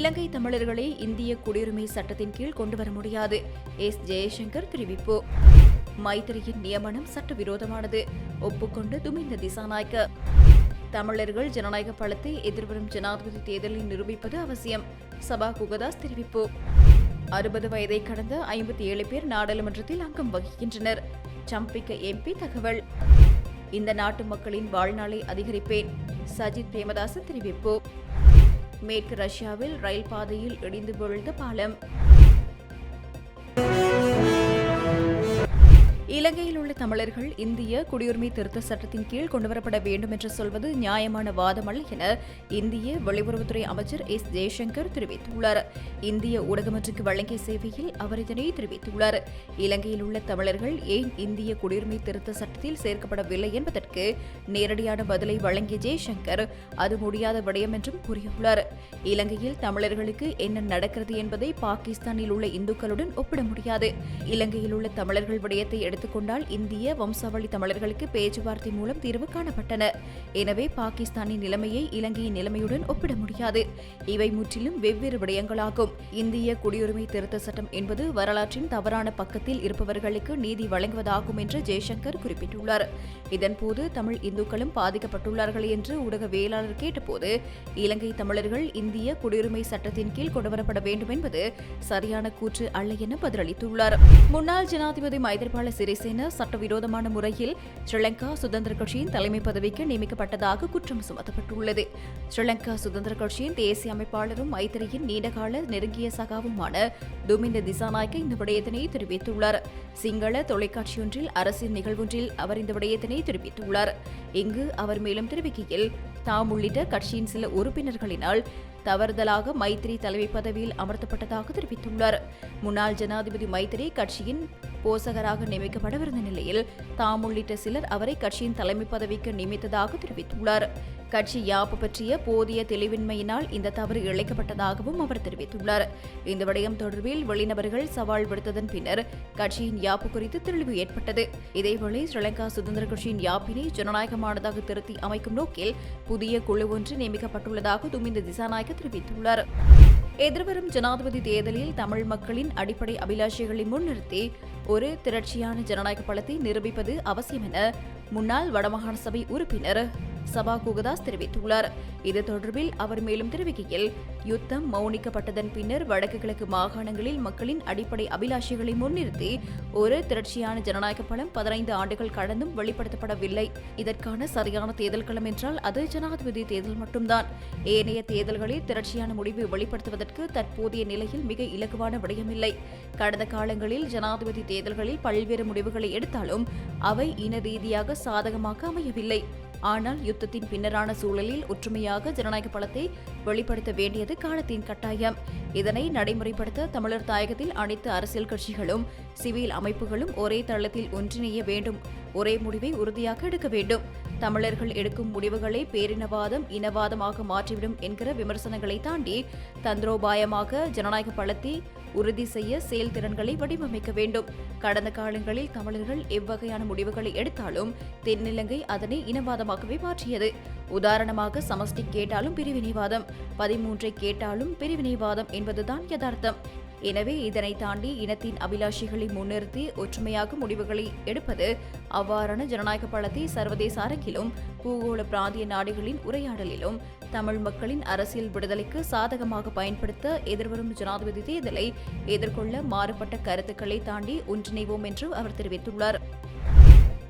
இலங்கை தமிழர்களை இந்திய குடியுரிமை சட்டத்தின் கீழ் கொண்டுவர முடியாது. எஸ். ஜெயசங்கர் தெரிவிப்பு. மைத்திரியின் நியமனம் சட்டவிரோதமானது. ஒப்புக்கொண்டு துமிந்த திசாநாயக்க. தமிழர்கள் ஜனநாயக பலத்தை எதிர்வரும் ஜனாதிபதி தேர்தலில் நிரூபிப்பது அவசியம். சபா குகதாஸ் தெரிவிப்பு. அறுபது வயதை கடந்த ஐம்பத்தி ஏழு பேர் நாடாளுமன்றத்தில் அங்கம் வகிக்கின்றனர். சம்பிக்க எம்பி தகவல். இந்த நாட்டு மக்களின் வாழ்நாளை அதிகரிப்பேன். சஜித் பிரேமதாசன் தெரிவிப்பு. மேற்கு ரஷ்யாவில் ரயில் பாதையில் இடிந்து விழுந்த பாலம். இலங்கையில் உள்ள தமிழர்கள் இந்திய குடியுரிமை திருத்த சட்டத்தின் கீழ் கொண்டுவரப்பட வேண்டும் என்று சொல்வது நியாயமான வாதமல்ல என இந்திய வெளியுறவுத்துறை அமைச்சர் எஸ் ஜெய்சங்கர் தெரிவித்துள்ளார். இந்திய ஊடகமன்றுக்கு வழங்கிய சேவையில் அவர் இதனை தெரிவித்துள்ளார். இலங்கையில் உள்ள தமிழர்கள் ஏன் இந்திய குடியுரிமை திருத்த சட்டத்தில் சேர்க்கப்படவில்லை என்பதற்கு நேரடியான பதிலை வழங்கிய ஜெய்சங்கர் அது முடியாத விடயம் என்றும் கூறியுள்ளார். இலங்கையில் தமிழர்களுக்கு என்ன நடக்கிறது என்பதை பாகிஸ்தானில் உள்ள இந்துக்களுடன் ஒப்பிட முடியாது. இலங்கையில் உள்ள தமிழர்கள் விடயத்தை ஏற்றுக்கொண்டால் இந்திய வம்சாவளி தமிழர்களுக்கு பேச்சுவார்த்தை மூலம் தீர்வு காணப்பட்டன. எனவே பாகிஸ்தானின் நிலைமையை இலங்கையின் நிலைமையுடன் ஒப்பிட முடியாது. இவை முற்றிலும் வெவ்வேறு விடயங்களாகும். இந்திய குடியுரிமை திருத்த சட்டம் என்பது வரலாற்றின் தவறான பக்கத்தில் இருப்பவர்களுக்கு நீதி வழங்குவதாகும் என்று ஜெய்சங்கர் குறிப்பிட்டுள்ளார். இதன்போது தமிழ் இந்துக்களும் பாதிக்கப்பட்டுள்ளார்கள் என்று ஊடகவியலாளர் கேட்டபோது இலங்கை தமிழர்கள் இந்திய குடியுரிமை சட்டத்தின் கீழ் கொண்டுவரப்பட வேண்டும் என்பது சரியான கூற்று அல்ல என பதிலளித்துள்ளார். முன்னாள் ஜனாதிபதி மைத்திரிபால சிறிசேன சட்டவிரோதமான முறையில் ஸ்ரீலங்கா சுதந்திர கட்சியின் தலைமை பதவிக்கு நியமிக்கப்பட்டதாக குற்றம் சுமத்தப்பட்டுள்ளது. ஸ்ரீலங்கா சுதந்திர கட்சியின் தேசிய அமைப்பாளரும் மைத்திரியின் நீண்டகால நெருங்கிய சகாவுமான துமிந்த திசாநாயக்க இந்த விடயத்தினை தெரிவித்துள்ளார். சிங்கள தொலைக்காட்சியொன்றில் அரசியல் நிகழ்வொன்றில் அவர் இந்த விடயத்தினை தெரிவித்துள்ளார். இங்கு அவர் மேலும் தெரிவிக்கையில் தாம் உள்ளிட்ட கட்சியின் சில உறுப்பினர்களினால் தவறுதலாக மைத்திரி தலைமை பதவியில் அமர்த்தப்பட்டதாக தெரிவித்துள்ளார். முன்னாள் ஜனாதிபதி மைத்திரி கட்சியின் போசகராக நியமிக்கப்படவிருந்த நிலையில் தாம் உள்ளிட்ட சிலர் அவரை கட்சியின் தலைமை பதவிக்கு நியமித்ததாக தெரிவித்துள்ளார். கட்சி யாப்பு பற்றிய போதிய தெளிவின்மையினால் இந்த தவறு இழைக்கப்பட்டதாகவும் அவர் தெரிவித்துள்ளார். இந்த விடயம் தொடர்பில் வெளிநபர்கள் சவால் விடுத்ததன் பின்னர் கட்சியின் யாப்பு குறித்து தெளிவு ஏற்பட்டது. இதேவேளை ஸ்ரீலங்கா சுதந்திர கட்சியின் யாப்பினை ஜனநாயகமானதாக திருத்தி அமைக்கும் நோக்கில் புதிய குழு ஒன்று நியமிக்கப்பட்டுள்ளதாக துமிந்த திசாநாயக்க தெரிவித்துள்ளார். எதிர்வரும் ஜனாதிபதி தேர்தலில் தமிழ் மக்களின் அடிப்படை அபிலாஷைகளை முன்னிறுத்தி ஒரு திரட்சியான ஜனநாயக பலத்தை நிரூபிப்பது அவசியம் என முன்னாள் வடமாகாண சபை உறுப்பினர் சபா குகதாஸ் தெரிவித்துள்ளார். இது தொடர்பில் அவர் மேலும் தெரிவிக்கையில் யுத்தம் மௌனிக்கப்பட்டதன் பின்னர் வடக்கு கிழக்கு மாகாணங்களில் மக்களின் அடிப்படை அபிலாஷைகளை முன்னிறுத்தி ஒரு திரட்சியான ஜனநாயக பலம் பதினைந்து ஆண்டுகள் கடந்தும் வெளிப்படுத்தப்படவில்லை. இதற்கான சரியான தேர்தல் களம் என்றால் அது ஜனாதிபதி தேர்தல் மட்டும்தான். ஏனைய தேர்தல்களில் திரட்சியான முடிவை வெளிப்படுத்துவதற்கு தற்போதைய நிலையில் மிக இலகுவான விடயமில்லை. கடந்த காலங்களில் ஜனாதிபதி தேர்தல்களில் பல்வேறு முடிவுகளை எடுத்தாலும் அவை இன ரீதியாக சாதகமாக அமையவில்லை. ஆனால் யுத்தத்தின் பின்னரான சூழலில் ஒற்றுமையாக ஜனநாயக பலத்தை வெளிப்படுத்த வேண்டியது காலத்தின் கட்டாயம். இதனை நடைமுறைப்படுத்த தமிழர் தாயகத்தில் அனைத்து அரசியல் கட்சிகளும் சிவில் அமைப்புகளும் ஒரே தளத்தில் ஒன்றிணைய வேண்டும். ஒரே முடிவை உறுதியாக எடுக்க வேண்டும். தமிழர்கள் எடுக்கும் முடிவுகளை பேரினவாதம் இனவாதமாக மாற்றிவிடும் என்கிற விமர்சனங்களை தாண்டி தந்திரோபாயமாக ஜனநாயக பலத்தை உறுதி செய்ய செயல்திறன்களை வடிவமைக்க வேண்டும். கடந்த காலங்களில் தமிழர்கள் எவ்வகையான முடிவுகளை எடுத்தாலும் தென்னிலங்கை அதனை இனவாதமாகவே மாற்றியது. உதாரணமாக சமஷ்டி கேட்டாலும் பிரிவினைவாதம் பதிமூன்றை கேட்டாலும் பிரிவினைவாதம் என்பதுதான் யதார்த்தம். எனவே இதனை தாண்டி இனத்தின் அபிலாஷைகளை முன்னிறுத்தி ஒற்றுமையாக முடிவுகளை எடுப்பது அவ்வாறான ஜனநாயக பலத்தை சர்வதேச அரங்கிலும் பூகோள பிராந்திய நாடுகளின் உரையாடலிலும் தமிழ் மக்களின் அரசியல் விடுதலைக்கு சாதகமாக பயன்படுத்த எதிர்வரும் ஜனாதிபதி தேர்தலை எதிர்கொள்ள மாறுபட்ட கருத்துக்களை தாண்டி ஒன்றிணைவோம் என்று அவர் தெரிவித்துள்ளார்.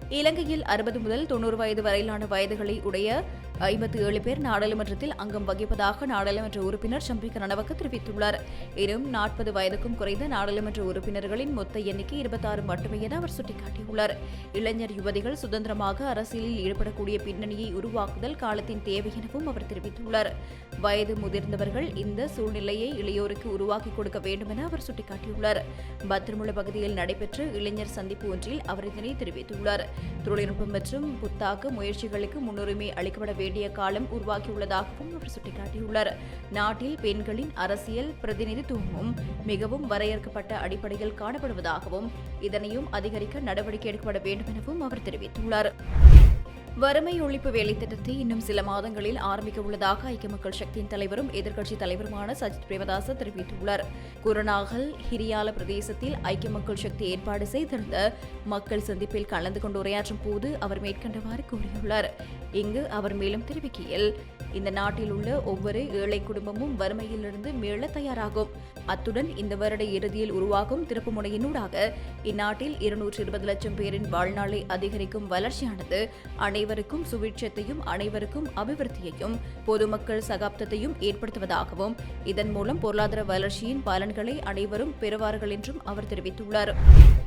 இலங்கையில் அறுபது முதல் தொண்ணூறு வயது வரையிலான வயதுகளை உடைய ஐம்பத்தி ஏழு பேர் நாடாளுமன்றத்தில் அங்கம் வகிப்பதாக நாடாளுமன்ற உறுப்பினர் சம்பிக்க ரணவக்க தெரிவித்துள்ளார். எனினும் நாற்பது வயதுக்கும் குறைந்த நாடாளுமன்ற உறுப்பினர்களின் மொத்த எண்ணிக்கை இருபத்தாறு மட்டுமே என அவர் சுட்டிக்காட்டியுள்ளார். இளைஞர் யுவதிகள் சுதந்திரமாக அரசியலில் ஈடுபடக்கூடிய பின்னணியை உருவாக்குதல் காலத்தின் தேவை எனவும் அவர் தெரிவித்துள்ளார். வயது முதிர்ந்தவர்கள் இந்த சூழ்நிலையை இளையோருக்கு உருவாக்கி கொடுக்க வேண்டும் என அவர் சுட்டிக்காட்டியுள்ளார். பத்திரமுள்ள பகுதியில் நடைபெற்ற இளைஞர் சந்திப்பு ஒன்றில் அவர் இதனை தெரிவித்துள்ளார். தொழில்நுட்பம் மற்றும் புத்தாக்க முயற்சிகளுக்கு முன்னுரிமை அளிக்கப்பட வேண்டும் வேண்டிய காலம் உருவாக்கியுள்ளதாகவும் அவர் சுட்டிக்காட்டியுள்ளார். நாட்டில் பெண்களின் அரசியல் பிரதிநிதித்துவமும் மிகவும் வரையறுக்கப்பட்ட அடிப்படையில் காணப்படுவதாகவும் இதனையும் அதிகரிக்க நடவடிக்கை எடுக்கப்பட வேண்டும் எனவும் அவர் தெரிவித்துள்ளார். வறுமை ஒழிப்பு வேலை திட்டத்தை இன்னும் சில மாதங்களில் ஆரம்பிக்க உள்ளதாக ஐக்கிய மக்கள் சக்தியின் தலைவரும் எதிர்க்கட்சித் தலைவருமான சஜித் பிரேமதாச தெரிவித்துள்ளார். குருநாகல் ஹிரியால பிரதேசத்தில் ஐக்கிய மக்கள் சக்தி ஏற்பாடு செய்திருந்த மக்கள் சந்திப்பில் கலந்து கொண்டு உரையாற்றும் போது அவர் மேற்கண்டவாறு கூறியுள்ளார். இங்கு அவர் மேலும் தெரிவிக்கையில் இந்த நாட்டில் உள்ள ஒவ்வொரு ஏழை குடும்பமும் வறுமையிலிருந்து மீள தயாராகும். அத்துடன் இந்த வருட இறுதியில் உருவாகும் திறப்பு முனையினூடாக இந்நாட்டில் இருநூற்று இருபது லட்சம் பேரின் வாழ்நாளை அதிகரிக்கும் வளர்ச்சியானது அனை அனைவருக்கும் சுவீட்சத்தையும் அனைவருக்கும் அபிவிருத்தியையும் பொதுமக்கள் சகாப்தத்தையும் ஏற்படுத்துவதாகவும் இதன் மூலம் பொருளாதார வளர்ச்சியின் பலன்களை அனைவரும் பெறுவார்கள் என்றும் அவர் தெரிவித்துள்ளார்.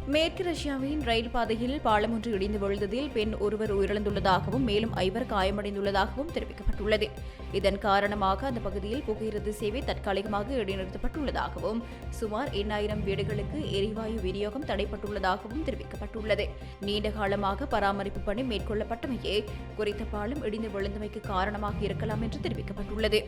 மேற்கு ரஷ்யாவின் ரயில் பாதையில் பாலம் ஒன்று இடிந்து விழுந்ததில் பெண் ஒருவர் உயிரிழந்துள்ளதாகவும் மேலும் ஐவர் காயமடைந்துள்ளதாகவும் தெரிவிக்கப்பட்டுள்ளது. இதன் காரணமாக அந்த பகுதியில் புகையிரத சேவை தற்காலிகமாக இடைநிறுத்தப்பட்டுள்ளதாகவும் சுமார் எண்ணாயிரம் வீடுகளுக்கு எரிவாயு விநியோகம் தடைப்பட்டுள்ளதாகவும் தெரிவிக்கப்பட்டுள்ளது. நீண்ட காலமாக பராமரிப்பு பணி மேற்கொள்ளப்பட்டமையே குறித்த பாலம் இடிந்து விழுந்தமைக்கு காரணமாக இருக்கலாம் என்று தெரிவிக்கப்பட்டுள்ளது.